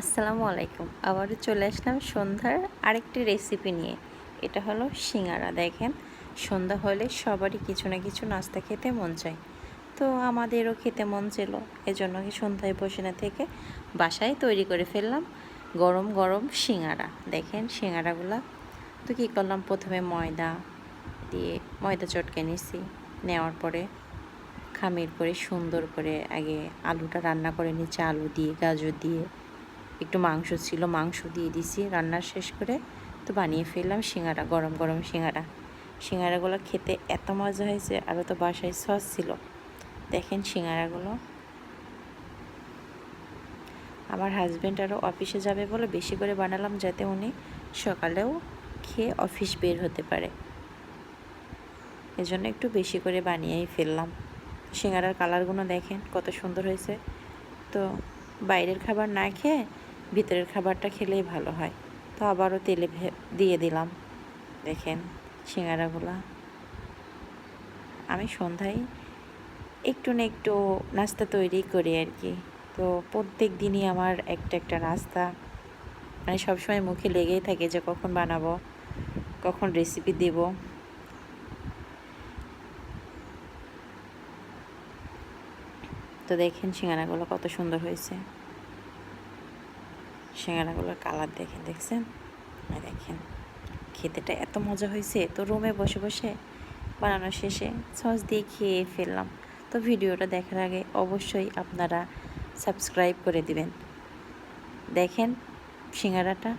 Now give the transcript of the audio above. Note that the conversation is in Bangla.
আসসালামু আলাইকুম। আবারও চলে আসলাম সন্ধ্যার আরেকটি রেসিপি নিয়ে। এটা হলো সিঙ্গারা, দেখেন। সন্ধ্যা হলে সবারই কিছু না কিছু নাস্তা খেতে মন চায়। তো আমাদেরও খেতে মন ছিল, এজন্য সন্ধ্যায় বসে না থেকে বাসায় তৈরি করে ফেললাম গরম গরম সিঙ্গারা। দেখেন সিঙ্গারাগুলা। তো কী করলাম? প্রথমে ময়দা দিয়ে ময়দা চটকে নিছি। নেওয়ার পরে খামির করে সুন্দর করে আগে আলুটা রান্না করে নিচ্ছে, আলু দিয়ে, গাজর দিয়ে। একটু মাংস ছিল, মাংস দিয়ে দিছি, রান্না শেষ করে তো বানিয়ে ফেললাম সিঙ্গারা, গরম গরম সিঙ্গারা। সিঙ্গারাগুলো খেতে এত মজা হয়েছে, আরও তো বাসায় সস ছিল। দেখেন সিঙ্গারাগুলো। আমার হাজব্যান্ড আরও অফিসে যাবে বলে বেশি করে বানালাম যাতে উনি সকালেও খেয়ে অফিস বের হতে পারে। এজন্য একটু বেশি করে বানিয়েই ফেললাম। সিঙ্গারার কালারগুলো দেখেন কত সুন্দর হয়েছে। তো বাইরের খাবার না খেয়ে ভিতরের খাবারটা খেলেই ভালো হয়। তো আবারও তেলে দিয়ে দিলাম। দেখেন সিঙ্গারাগুলা। আমি সন্ধ্যায় একটু না একটু নাস্তা তৈরি করি আর কি। তো প্রত্যেক দিনই আমার একটা একটা নাস্তা। মানে সবসময় মুখে লেগেই থাকে যে কখন বানাবো, কখন রেসিপি দেব। তো দেখেন সিঙ্গারাগুলো কত সুন্দর হয়েছে। সিঙ্গারাগুলোর কালার দেখে দেখছেন? দেখেন, খেতেটা এত মজা হয়েছে। তো রুমে বসে বসে বানানো শেষে সস দিয়ে খেয়ে ফেললাম। তো ভিডিওটা দেখার আগে অবশ্যই আপনারা সাবস্ক্রাইব করে দিবেন। দেখেন সিঙ্গারাটা।